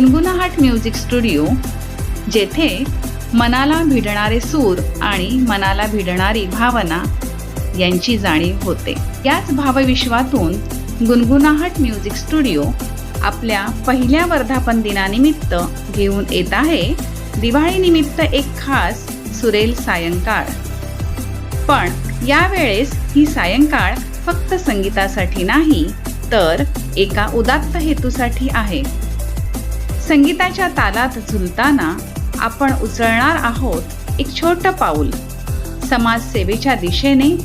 Music studio जेथे मनाला भिडणारे सूर आणि मनाला भिडणारी भावना यांची जाणीव होते. याच भावविश्वातून गुनगुनाहट म्युझिक स्टुडिओ आपल्या पहिल्या वर्धापन दिनानिमित्त घेऊन येत आहे. दिवाळीनिमित्त एक खास सुरेल सायंकाळ. पण यावेळेस ही सायंकाळ फक्त संगीतासाठी नाही तर एका उदात्त हेतूसाठी आहे. संगीताच्या तालात झुलताना आपण उचलणार आहोत एक छोटं पाऊल. समाजसेवेच्या दिशेने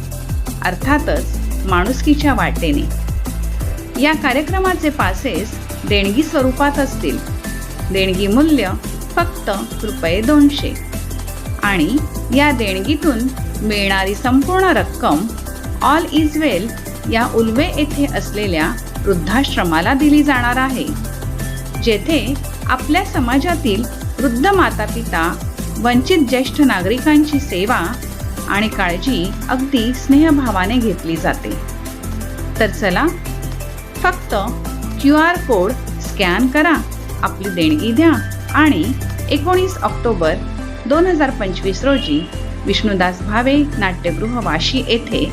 अर्थातच माणुसकीच्या वाटेने. या कार्यक्रमाचे पासेस देणगी स्वरूपात असतील. देणगी मूल्य फक्त रुपये दोनशे. आणि या देणगीतून मिळणारी संपूर्ण रक्कम ऑल इज वेल या उल्वे येथे असलेल्या वृद्धाश्रमाला दिली जाणार आहे. जेथे आपल्या समाजातील वृद्ध माता पिता वंचित ज्येष्ठ नागरिकांची सेवा आणि काळजी अगदी स्नेहभावाने घेतली जाते. तर चला फक्त क्यू आर कोड स्कॅन करा आपली देणगी द्या आणि एकोणीस ऑक्टोबर दोन हजार पंचवीस रोजी विष्णुदास भावे नाट्यगृह वाशी येथे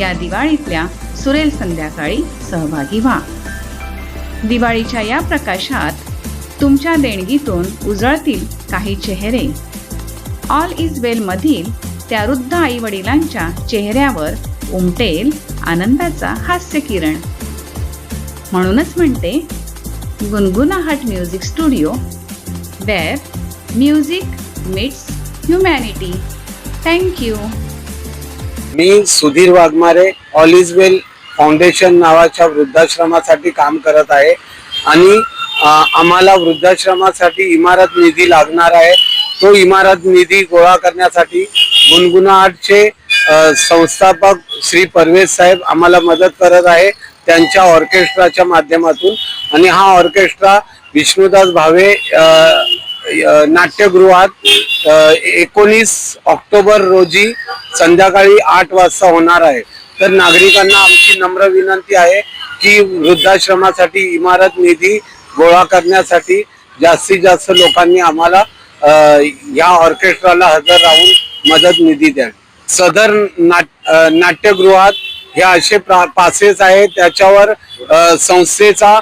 या दिवाळीतल्या सुरेल संध्याकाळी सहभागी व्हा. दिवाळीच्या या प्रकाशात तुमच्या देणगीतून उजळतील काही चेहरे. ऑल इज वेल मधील त्या वृद्ध आई वडिलांच्या चेहऱ्यावर उमटेल आनंदाचा हास्य किरण म्हणूनच म्हणते Gungunahat music studio where music meets humanity. Thank you me Sudhir Waghmare all is well foundation नावाच्या वृद्धाश्रमासाठी काम करत आहे. आणि आम्हाला वृद्धाश्रमासाठी इमारत निधी लागणार आहे. तो इमारत निधी गोळा करण्यासाठी गुणगुणाटचे संस्थापक श्री परवेज साहेब आम्हाला मदत करत आहे त्यांच्या ऑर्केस्ट्राच्या माध्यमातून. आणि हा ऑर्केस्ट्रा विष्णुदास भावे नाट्यगृहात एकोणीस ऑक्टोबर रोजी संध्याकाळी आठ वाजता होणार आहे. तर नागरिकांना आमची नम्र विनंती आहे की वृद्धाश्रमासाठी इमारत निधी गोळा करण्यासाठी जास्तीत जास्त लोकांनी आम्हाला या ऑर्केस्ट्राला हजर राहून मदत निधी द्या सदर नाट नाट्यगृहात हे असे प्रा- पासेस आहेत त्याच्यावर अ, संस्थेचा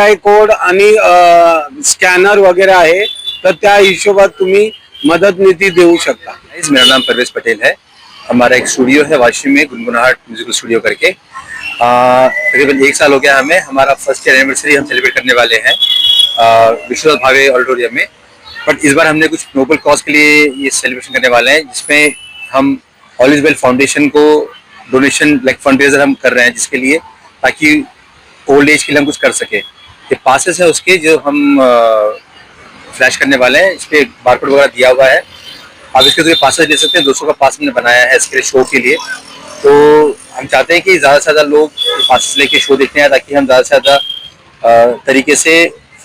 आय कोड आणि स्कॅनर वगैरे आहे तर त्या हिशोबात तुम्ही मदत निधी देऊ शकता. गाइस, मेरा नाम परवेज पटेल है। हमारा एक स्टूडियो है वाशी में गुनगुनाहट म्यूजिकल स्टूडियो करके। तकरीबन एक साल हो गया हमें, हमारा फ़र्स्ट ईयर एनिवर्सरी हम सेलिब्रेट करने वाले हैं विश्वनाथ भावे ऑडिटोरियम में। बट इस बार हमने कुछ नोबल कॉज के लिए ये सेलिब्रेशन करने वाले हैं, जिसमें हम ऑल इज़ वेल फाउंडेशन को डोनेशन लाइक फंड रेजर हम कर रहे हैं जिसके लिए, ताकि ओल्ड एज के लिए हम कुछ कर सके। ये पासेस है उसके जो हम फ्लैश करने वाले हैं इस पर बारकोड वगैरह दिया हुआ है। आप इसके थ्रू पासेज ले सकते हैं, दोस्तों का पास हमने बनाया है इसके लिए शो के लिए। तो हम चाहते हैं कि ज़्यादा से ज़्यादा लोग पासेस लेके शो देखने आए ताकि हम ज़्यादा से ज़्यादा तरीके से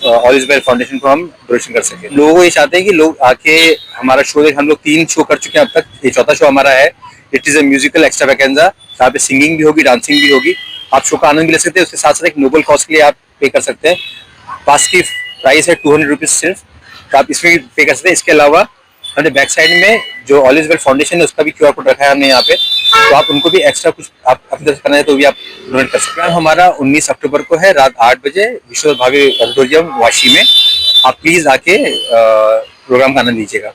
ऑल इज़ फाउंडेशन को हम डोनेशन कर सकें। लोगों को ये चाहते हैं कि लोग आके हमारा शो देख, हम लोग तीन शो कर चुके हैं अब तक। ये चौथा शो हमारा है। It is a musical extravaganza जहाँ पे सिंगिंग भी होगी डांसिंग भी होगी। आप शो का आनंद भी ले सकते हैं। उसके साथ साथ एक नोबल कॉस्ट के लिए आप पे कर सकते हैं। पास की प्राइस है टू हंड्रेड रुपीज़ सिर्फ़। तो आप इसमें पे कर सकते हैं। इसके अलावा हमने बैक साइड में जो ऑल इज़ वेल फाउंडेशन है, उसका भी क्यूआर कोड रखा है हमने यहाँ पे। तो आप उनको भी एक्स्ट्रा कुछ आप अपनी तरफ़ करना है तो भी आप डोनेट कर सकते हैं। हमारा 19 अक्टूबर को है, रात आठ बजे विश्व भावी ऑडिटोरियम वाशी में। आप प्लीज़ आके प्रोग्राम का आनंद लीजिएगा।